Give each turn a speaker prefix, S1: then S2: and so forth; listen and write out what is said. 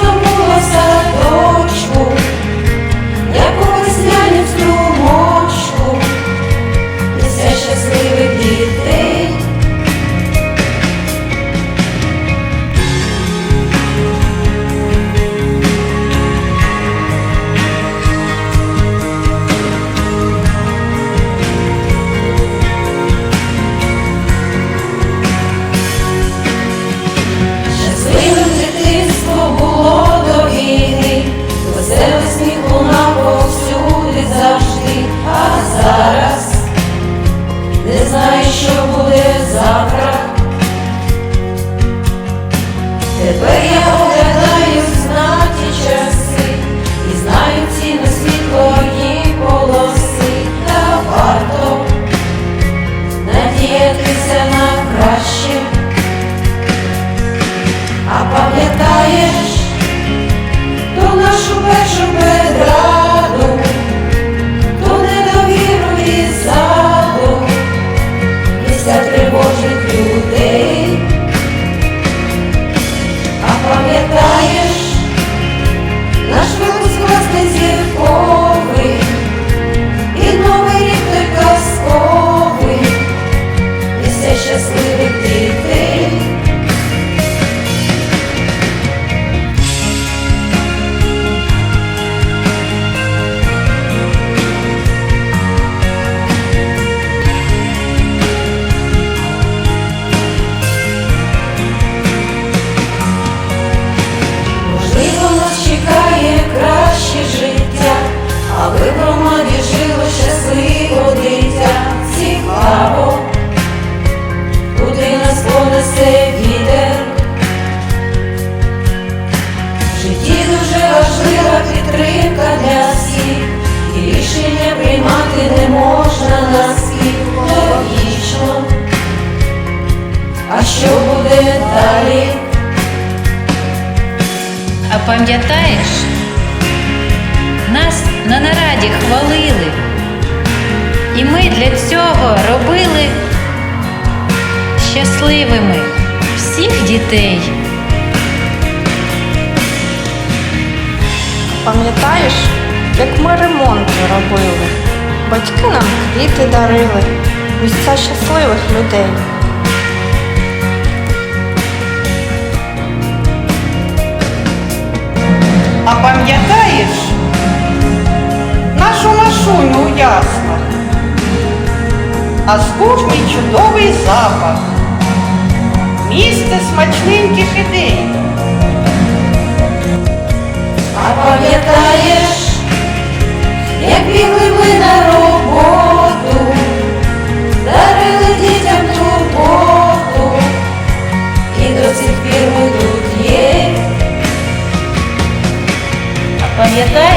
S1: як краще. А пам'ятаєш ту нашу першу бедраду, підтримка для всіх, і рішення приймати не можна наскільки логічно. А що буде далі? А пам'ятаєш, нас на нараді хвалили, і ми для цього робили щасливими всіх дітей.
S2: Пам'ятаєш, як ми ремонти робили? Батьки нам квіти дарили, місця щасливих людей.
S3: А пам'ятаєш нашу машуню у яслах? А з кухні чудовий запах, місце смачненьких ідей.
S1: А пам'ятаєш, як бігли ми на роботу, дарили дітям турботу, і до цих пір ми тут є. А пам'ятаєш?